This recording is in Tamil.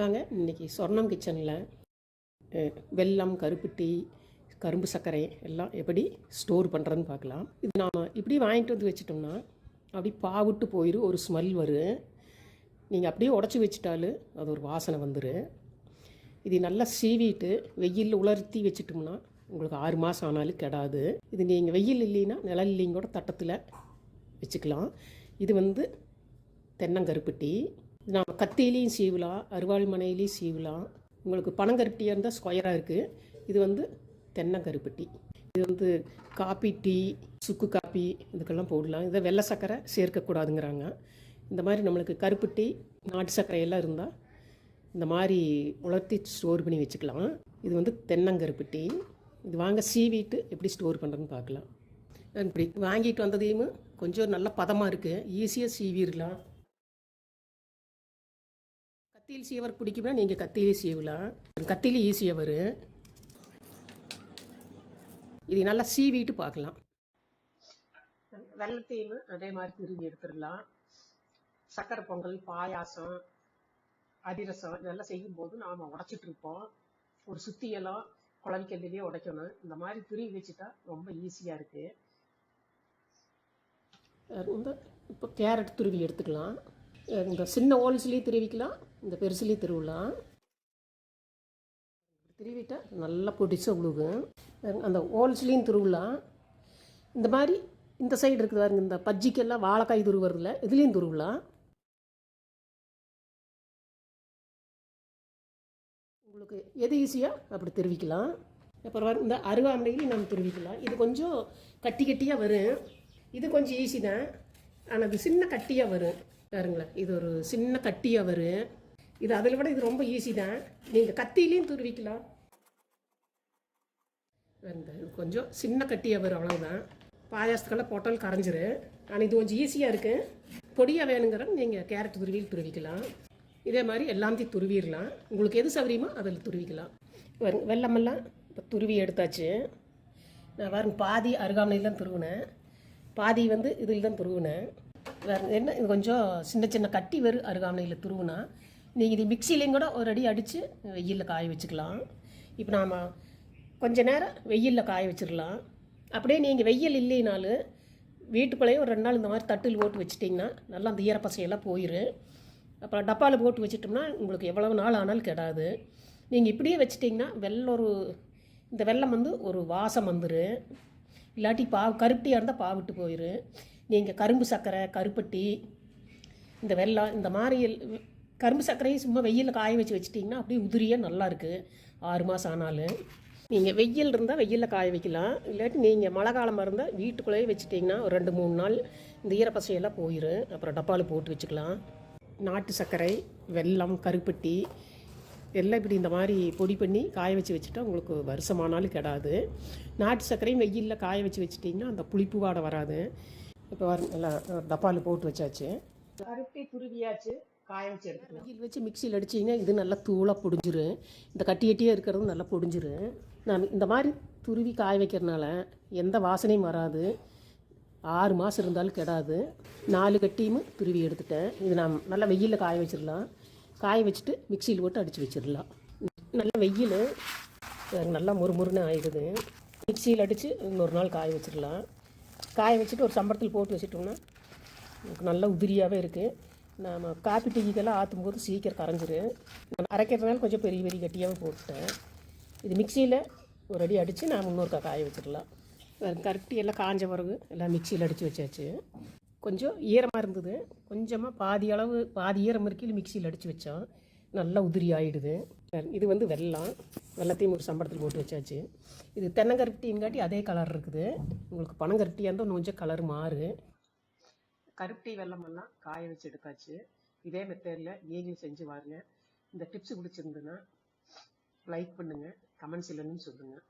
வாங்க. இன்றைக்கி சொர்ணம் கிச்சனில் வெல்லம் கருப்பட்டி கரும்பு சர்க்கரை எல்லாம் எப்படி ஸ்டோர் பண்ணுறதுன்னு பார்க்கலாம். இது நாம் இப்படி வாங்கிட்டு வந்து வச்சிட்டோம்னா அப்படி பாவிட்டு போயிடும் ஒரு ஸ்மெல் வரும் நீங்கள் அப்படியே உடச்சி வச்சிட்டாலும் அது ஒரு வாசனை வந்துடும் இது நல்லா சீவிட்டு வெயிலில் உலர்த்தி வச்சிட்டோம்னா உங்களுக்கு ஆறு மாதம் ஆனாலும் கெடாது. இது நீங்கள் வெயில் இல்லைன்னா நிழல் இல்லைங்க கூட தட்டத்தில் வச்சுக்கலாம். இது வந்து தென்னங்கருப்பட்டி நான் கத்தியிலையும் சீவலாம் அருவாள் மனையிலையும் சீவலாம். உங்களுக்கு பனங்கருப்பட்டியாக இருந்தால் ஸ்கொயராக இருக்குது இது வந்து தென்னங்கருப்பட்டி இது வந்து காப்பி டீ சுக்கு காப்பி இதுக்கெல்லாம் போடலாம். இதை வெள்ளை சர்க்கரை சேர்க்கக்கூடாதுங்கிறாங்க. இந்த மாதிரி நம்மளுக்கு கருப்பட்டி நாட்டு சர்க்கரை எல்லாம் இருந்தால் இந்த மாதிரி உலர்த்தி ஸ்டோர் பண்ணி வச்சுக்கலாம். இது வந்து தென்னங்கருப்பட்டி இது வாங்க சீவிட்டு எப்படி ஸ்டோர் பண்ணுறதுன்னு பார்க்கலாம். இப்படி வாங்கிட்டு வந்ததையும் கொஞ்சம் நல்ல பதமாக இருக்குது ஈஸியாக சீவிடலாம். கத்தியில் சீவர் பிடிக்கும்னா நீங்கள் கத்தியிலே சீவலாம். கத்தியிலே ஈஸியாக வரும் இது நல்லா சீவிட்டு பார்க்கலாம். வெள்ளத்தையும் அதே மாதிரி திரும்பி எடுத்துடலாம். சக்கரை பொங்கல் பாயாசம் அதிரசம் இதெல்லாம் செய்யும்போது நாம் உடைச்சிட்டு இருப்போம். ஒரு சுத்தியெல்லாம் குழவிக்கல்லையே உடைக்கணும். இந்த மாதிரி துருவி வச்சுட்டா ரொம்ப ஈஸியாக இருக்குது இப்போ கேரட் துருவி எடுத்துக்கலாம். இந்த சின்ன ஓல்ஸ்லேயும் திருவிக்கலாம் இந்த பெருசுலேயும் திருவலாம். திருவிட்டா நல்லா பொடிச்சு உழுகும் அந்த ஓல்ஸ்லேயும் திருவலாம். இந்த மாதிரி இந்த சைடு இருக்குது பாருங்க இந்த பஜ்ஜிக்கெல்லாம் வாழைக்காய் துருவுறதில்ல இதுலேயும் துருவலாம். உங்களுக்கு எது ஈஸியாக அப்படி தெரிவிக்கலாம். அப்புறம் இந்த அருவாமனையிலையும் நம்ம தெரிவிக்கலாம். இது கொஞ்சம் கட்டி கட்டியாக வரும். இது கொஞ்சம் ஈஸி தான். ஆனால் அது சின்ன கட்டியாக வரும். பாருங்களேன் இது ஒரு சின்ன கட்டியாக வரும் இது அதில் விட இது ரொம்ப ஈஸி தான். நீங்கள் கத்திலையும் துருவிக்கலாம். இந்த இது கொஞ்சம் சின்ன கட்டியாக வரும் அவ்வளோதான் பாயாசத்துக்கெல்லாம் போட்டாலும் கரைஞ்சிரு. ஆனால் இது கொஞ்சம் ஈஸியாக இருக்குது பொடியாக வேணுங்கிற நீங்கள் கேரட் துருவியில் துருவிக்கலாம். இதே மாதிரி எல்லாத்தையும் துருவிடலாம். உங்களுக்கு எது சௌகரியமோ அதில் துருவிக்கலாம். வரும் வெள்ளமெல்லாம் இப்போ துருவி எடுத்தாச்சு. நான் வரும் பாதி அருகாமனையில் தான் துருவினேன். பாதி வந்து இதில் தான் துருவினேன். வேறு என்ன இது கொஞ்சம் சின்ன சின்ன கட்டி வரும் அருகாமனையில் துருவுனா நீங்கள் இது மிக்சிலையும் கூட ஒரு அடி அடித்து வெயிலில் காய வச்சுக்கலாம். இப்போ நாம் கொஞ்ச நேரம் வெயிலில் காய வச்சிடலாம். அப்படியே நீங்கள் வெயில் இல்லைனாலும் வீட்டுக்குள்ளேயே ஒரு ரெண்டு நாள் இந்த மாதிரி தட்டில் போட்டு வச்சிட்டிங்கன்னா நல்லா அந்த ஈரப்பசையெல்லாம் போயிடும் அப்புறம் டப்பாவில் போட்டு வச்சிட்டோம்னா உங்களுக்கு எவ்வளவு நாள் ஆனாலும் கெடாது. நீங்கள் இப்படியே வச்சிட்டிங்கன்னா வெள்ளம் ஒரு இந்த வெள்ளம் வந்து ஒரு வாசம் வந்துடும் இல்லாட்டி பாவு கருப்பட்டியாக இருந்தால் பாவிட்டு போயிடும் நீங்கள் கரும்பு சர்க்கரை கருப்பட்டி இந்த வெள்ளம் இந்த மாதிரி எல்- கரும்பு சர்க்கரையும் சும்மா வெயிலில் காய வச்சு வச்சுட்டிங்கன்னா அப்படியே உதிரியாக நல்லா இருக்குது ஆறு மாதம் ஆனாலும். நீங்கள் வெயில் இருந்தால் வெயிலில் காய வைக்கலாம். இல்லாட்டி நீங்கள் மழை காலமாக இருந்தால் வீட்டுக்குள்ளேயே வச்சுட்டிங்கன்னா ஒரு ரெண்டு மூணு நாள் இந்த ஈரப்பசையெல்லாம் போயிடும் அப்புறம் டப்பாவில் போட்டு வச்சுக்கலாம். நாட்டு சர்க்கரை வெல்லம் கருப்பட்டி எல்லாம் இப்படி இந்த மாதிரி பொடி பண்ணி காய வச்சு வச்சுட்டா உங்களுக்கு வருஷமானாலும் கெடாது. நாட்டு சர்க்கரையும் வெயிலில் காய வச்சு வச்சிட்டிங்கன்னா அந்த புளிப்பு வாடை வராது. இப்போ வர நல்லா டப்பாவில் போட்டு வச்சாச்சு. கருப்பட்டி துருவியாச்சு காய வச்சு வெயில் வச்சு மிக்சியில் அடிச்சிங்கன்னா இது நல்லா தூளாக பொடிஞ்சிரும். இந்த கட்டி கட்டியாக இருக்கிறது நல்லா பொடிஞ்சிரும். நான் இந்த மாதிரி துருவி காய வைக்கிறதுனால எந்த வாசனையும் வராது. ஆறு மாதம் இருந்தாலும் கெடாது. நாலு கட்டியும் துருவி எடுத்துட்டேன். இது நான் நல்லா வெயிலில் காய வச்சிடலாம். காய வச்சுட்டு மிக்சியில் போட்டு அடித்து வச்சிடலாம். நல்லா வெயில் நல்லா முறுமுறுன்னு ஆயிடுது. மிக்சியில் அடித்து இன்னொரு நாள் காய வச்சிடலாம். காய வச்சுட்டு ஒரு சம்பளத்தில் போட்டு வச்சுட்டோம்னா நமக்கு நல்ல உதிரியாகவே இருக்குது நாம் காப்பி டீக்கெல்லாம் ஆற்றும் போது சீக்கிரம் கரைஞ்சிரும் நான் அரைக்கிறதுனால கொஞ்சம் பெரிய பெரிய கட்டியாகவே போட்டுட்டேன். இது மிக்சியில் ஒரு அடி அடித்து நான் இன்னொருக்கா காய வச்சிடலாம். கருப்பட்டி எல்லாம் காஞ்ச பிறகு எல்லாம் மிக்சியில் அடித்து வச்சாச்சு. கொஞ்சம் ஈரமாக இருந்தது. கொஞ்சமாக பாதி அளவு பாதி ஈரம் இருக்கையில் மிக்சியில் அடித்து வச்சோம். நல்லா உதிரி ஆகிடுது இது வந்து வெல்லம் வெள்ளத்தையும் ஒரு சம்பளத்தில் போட்டு வச்சாச்சு. இது தென்னங்கருப்பட்டிங்காட்டி அதே கலர் இருக்குது. உங்களுக்கு பனங்கருப்பட்டியாக இருந்தால் இன்னும் கொஞ்சம் கலர் மாறு. கருப்பட்டி வெள்ளமெல்லாம் காய வச்சு எடுத்தாச்சு. இதே மெத்தடில் நீங்களும் செஞ்சு பாருங்க. இந்த டிப்ஸ் பிடிச்சிருந்ததுன்னா லைக் பண்ணுங்கள் கமெண்ட்ஸ் இல்லைன்னு சொல்லுங்கள்